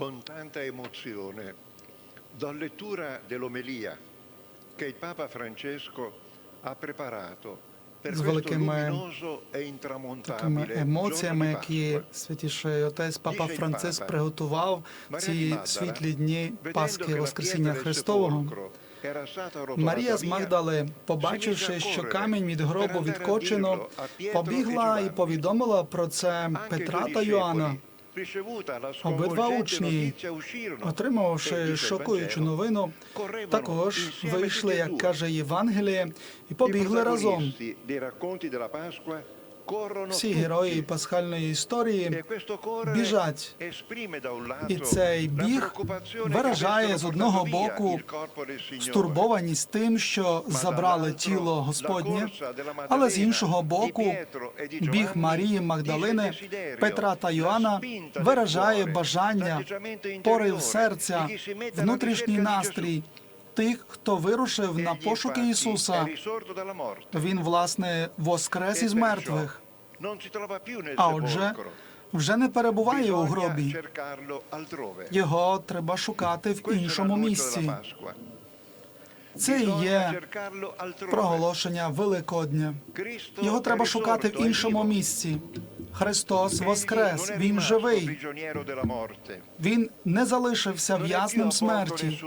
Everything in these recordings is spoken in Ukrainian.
con tanta emozione do lettura dell'omelia che il Papa Francesco ha preparato per З великими e такими емоціями, які святіший отець Папа Франциск Papa, приготував ці світлі дні Пасхи Воскресіння Христового. Марія з Магдали, побачивши, що камінь від гробу відкочено, e побігла і повідомила про це Петра та Йоанна. Обидва учні, e отримавши шокуючу новину, також вийшли, e як каже Євангеліє, і побігли разом. Всі герої пасхальної історії E біжать. І цей біг виражає з одного боку стурбованість тим, що забрали тіло Господнє, але з іншого боку, e біг Марії Магдалини, Петра та Йоанна виражає бажання, порив серця, внутрішній настрій тих, хто вирушив на пошуки Ісуса. Він, власне, воскрес із мертвих, а отже, вже не перебуває у гробі. Його треба шукати в іншому місці. Це і є проголошення Великодня. Його треба шукати в іншому місці. Христос воскрес, Він живий. Він не залишився в'язнем смерті.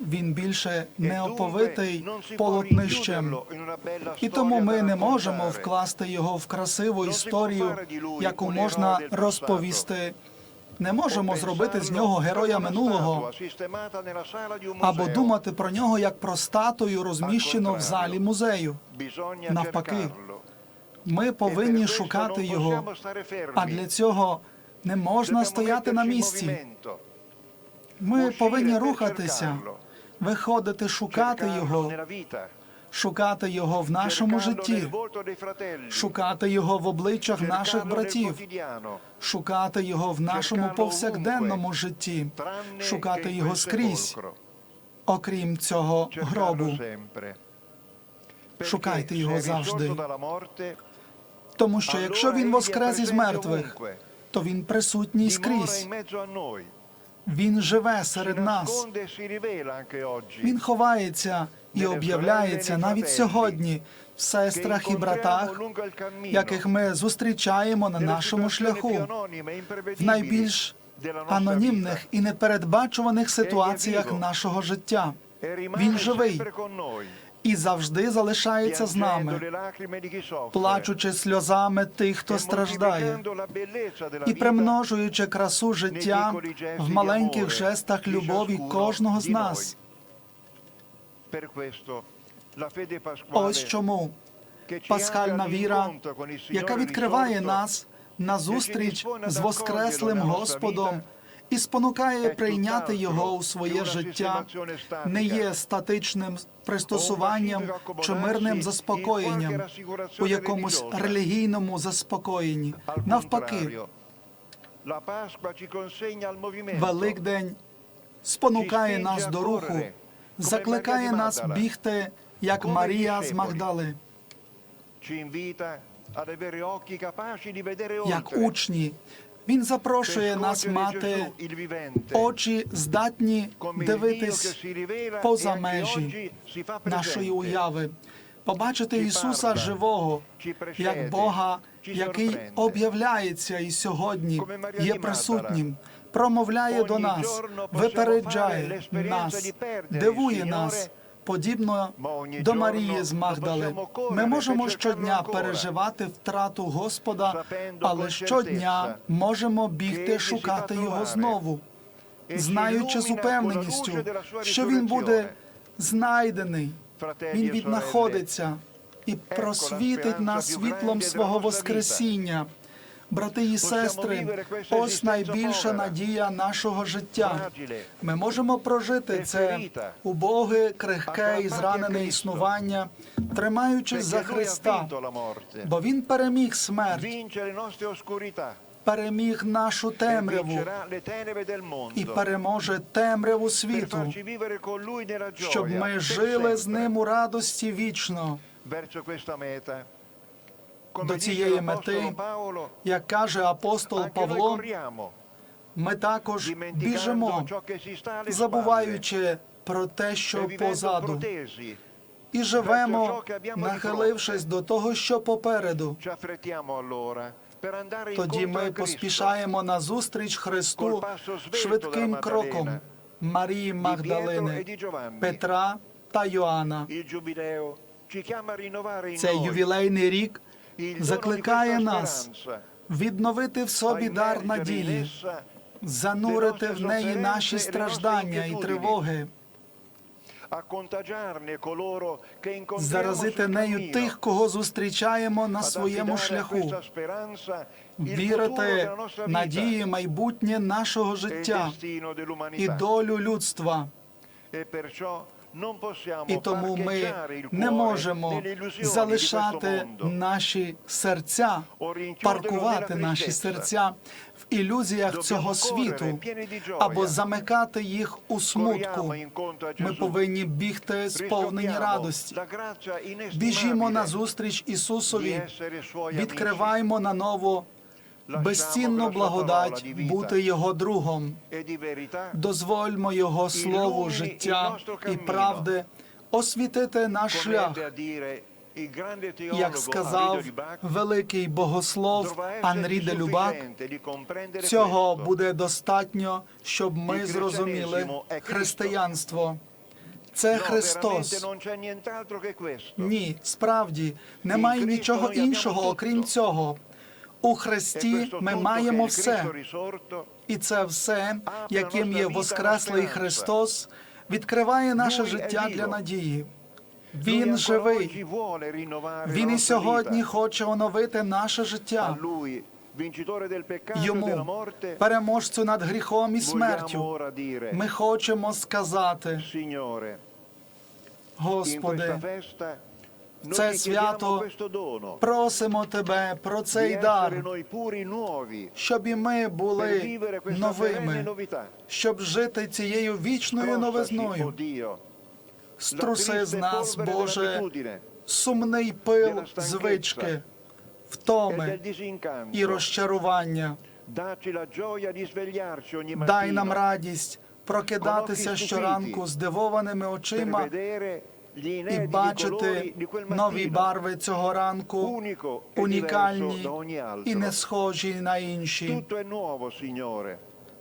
Він більше не оповитий полотнищем. І тому ми не можемо вкласти його в красиву історію, яку можна розповісти. Не можемо зробити з нього героя минулого або думати про нього як про статую, розміщену в залі музею. Навпаки. Ми повинні шукати його, а для цього не можна стояти на місці. Ми повинні рухатися. Виходити, шукати його, шукати його в нашому житті, шукати його в обличчях наших братів, шукати його в нашому повсякденному житті, шукати його скрізь, окрім цього гробу. Шукайте його завжди. Тому що якщо він воскрес із мертвих, то він присутній скрізь. Він живе серед нас. Він ховається і об'являється навіть сьогодні. В сестрах і братах, яких ми зустрічаємо на нашому шляху, в найбільш анонімних і непередбачуваних ситуаціях нашого життя. E Він живий і завжди залишається з нами, плачучи сльозами тих, хто страждає, і примножуючи красу життя в маленьких жестах любові кожного з нас. Ось чому пасхальна віра, яка відкриває нас на зустріч з Воскреслим Господом і спонукає прийняти його у своє життя, не є статичним пристосуванням чи мирним заспокоєнням у якомусь релігійному заспокоєнні. Навпаки. Великдень спонукає нас до руху, закликає нас бігти, як Марія з Магдали, як учні. Він запрошує нас мати очі здатні дивитись поза e межі нашої уяви, побачити Ісуса живого, як Бога, який об'являється і сьогодні є присутнім, промовляє до нас, випереджає нас, дивує нас. Подібно до Марії з Магдали, ми можемо щодня переживати втрату Господа, але щодня можемо бігти шукати його знову, знаючи з упевненістю, що він буде знайдений, він віднаходиться і просвітить нас світлом свого Воскресіння. Брати і сестри, ось найбільша надія нашого життя. Ми можемо прожити це убоге, крихке і зранене існування, тримаючись за Христа, бо Він переміг смерть, переміг нашу темряву і переможе темряву світу, щоб ми жили з ним у радості вічно. До цієї мети, Як каже апостол Павло, Ми також біжимо, забуваючи про те, e що позаду, і живемо, нахилившись до того, що попереду. Тоді ми поспішаємо назустріч Христу швидким кроком Марії Магдалини, Петра та Йоанна. Noi ювілейний рік закликає нас відновити в собі дар надії, занурити в неї наші страждання і тривоги, заразити нею тих, кого зустрічаємо на своєму шляху, вірити надії майбутнє нашого життя і долю людства. E І тому ми не можемо залишати наші серця, паркувати наші серця в ілюзіях цього світу або замикати їх у смутку. Ми повинні бігти сповнені радості. Біжімо назустріч Ісусові, відкриваємо наново Lasciamo безцінну благодать бути Його другом. e Дозвольмо Його слову, життя і правди освітити наш шлях. Як сказав великий богослов Анрі де Любак, цього буде достатньо, щоб ми зрозуміли християнство. Це Христос. Ні, справді немає нічого іншого, окрім цього. У E Христі ми маємо все, і це все, яким є Воскреслий. Христос, відкриває наше життя для надії. Він живий. Він і сьогодні хоче оновити наше життя. e Йому, переможцю над гріхом і смертю, ми хочемо сказати, Господи, це свято просимо Тебе про цей дар, щоб і ми були новими, щоб жити цією вічною oh новизною. Струси з нас, Боже, сумний пил звички, e втоми і розчарування. Дай нам радість прокидатися щоранку здивованими очима і бачити нові барви цього ранку, e унікальні і не схожі на інші.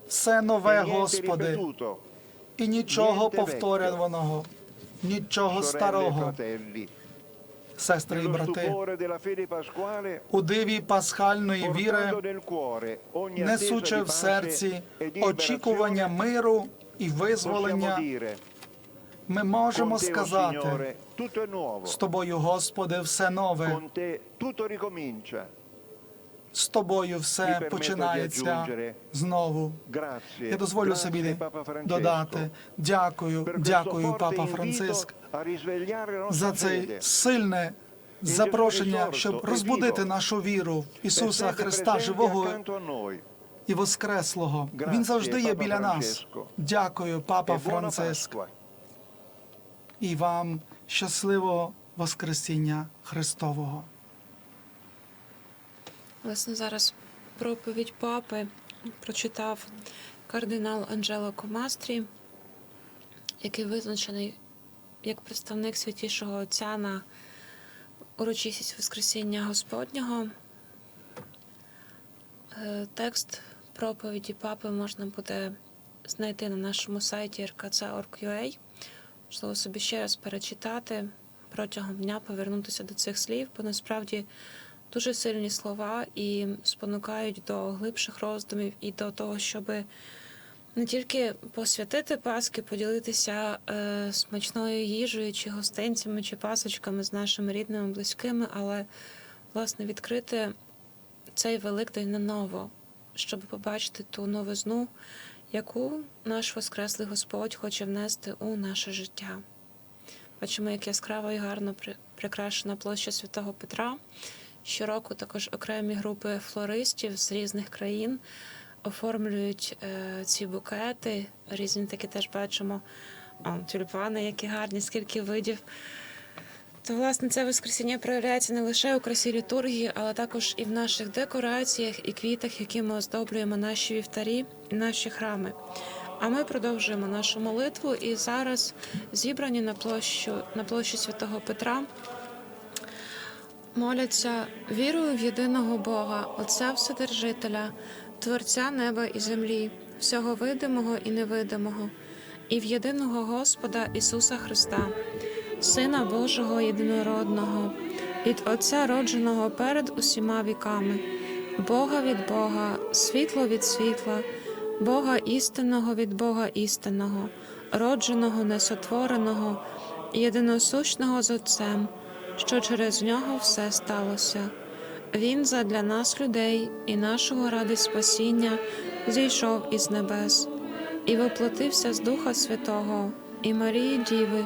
Все E нове, Господи, і нічого повтореного, нічого e старого, сестри і брати. У диві пасхальної віри, несучи в серці e очікування миру і визволення, ми можемо сказати з тобою, Господи, все нове. З тобою все починається знову. Я дозволю собі додати. Дякую, дякую, Папа Франциск, за це сильне запрошення, щоб розбудити нашу віру в Ісуса Христа, живого і Воскреслого. Він завжди є біля нас. Дякую, Папа E Франциск. І вам щасливого Воскресіння Христового. Власне, зараз проповідь папи прочитав кардинал Анджело Комастрі, який визначений як представник святішого Отця на урочистість Воскресіння Господнього. Е, Текст проповіді папи можна буде знайти на нашому сайті rkc.org.ua. Можливо, собі ще раз перечитати протягом дня, повернутися до цих слів, бо насправді дуже сильні слова і спонукають до глибших роздумів і до того, щоб не тільки посвятити Паски, поділитися е, смачною їжею, чи гостинцями, чи пасочками з нашими рідними, близькими, але власне відкрити цей Великдень наново, щоб побачити ту новизну, яку наш Воскреслий Господь хоче внести у наше життя. Бачимо, як яскраво і гарно прикрашена площа Святого Петра. Щороку також окремі групи флористів з різних країн оформлюють е, ці букети. Різні такі теж бачимо. О, тюльпани, які гарні, скільки видів. То, власне, це Воскресіння проявляється не лише у красі літургії, але також і в наших декораціях і квітах, які ми оздоблюємо наші вівтарі і наші храми. А ми продовжуємо нашу молитву і зараз зібрані на площу на площі Святого Петра. Моляться вірою в єдиного Бога, Отця Вседержителя, Творця неба і землі, всього видимого і невидимого, і в єдиного Господа Ісуса Христа, Сина Божого єдинородного, від Отця родженого перед усіма віками, Бога від Бога, світло від світла, Бога істинного від Бога істинного, родженого, несотвореного, єдиносущного з Отцем, що через нього все сталося. Він задля нас, людей, і нашого ради спасіння зійшов із небес, і воплотився з Духа Святого, і Марії Діви,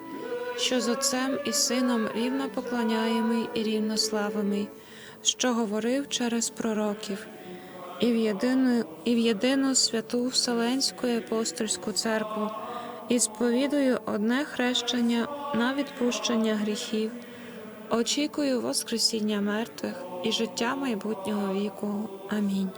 що з Отцем і Сином рівно поклоняємий і рівно славимий, що говорив через пророків, і в єдину, і в єдину святу Вселенську і апостольську церкву, і сповідую одне хрещення на відпущення гріхів, очікую Воскресіння мертвих і життя майбутнього віку. Амінь.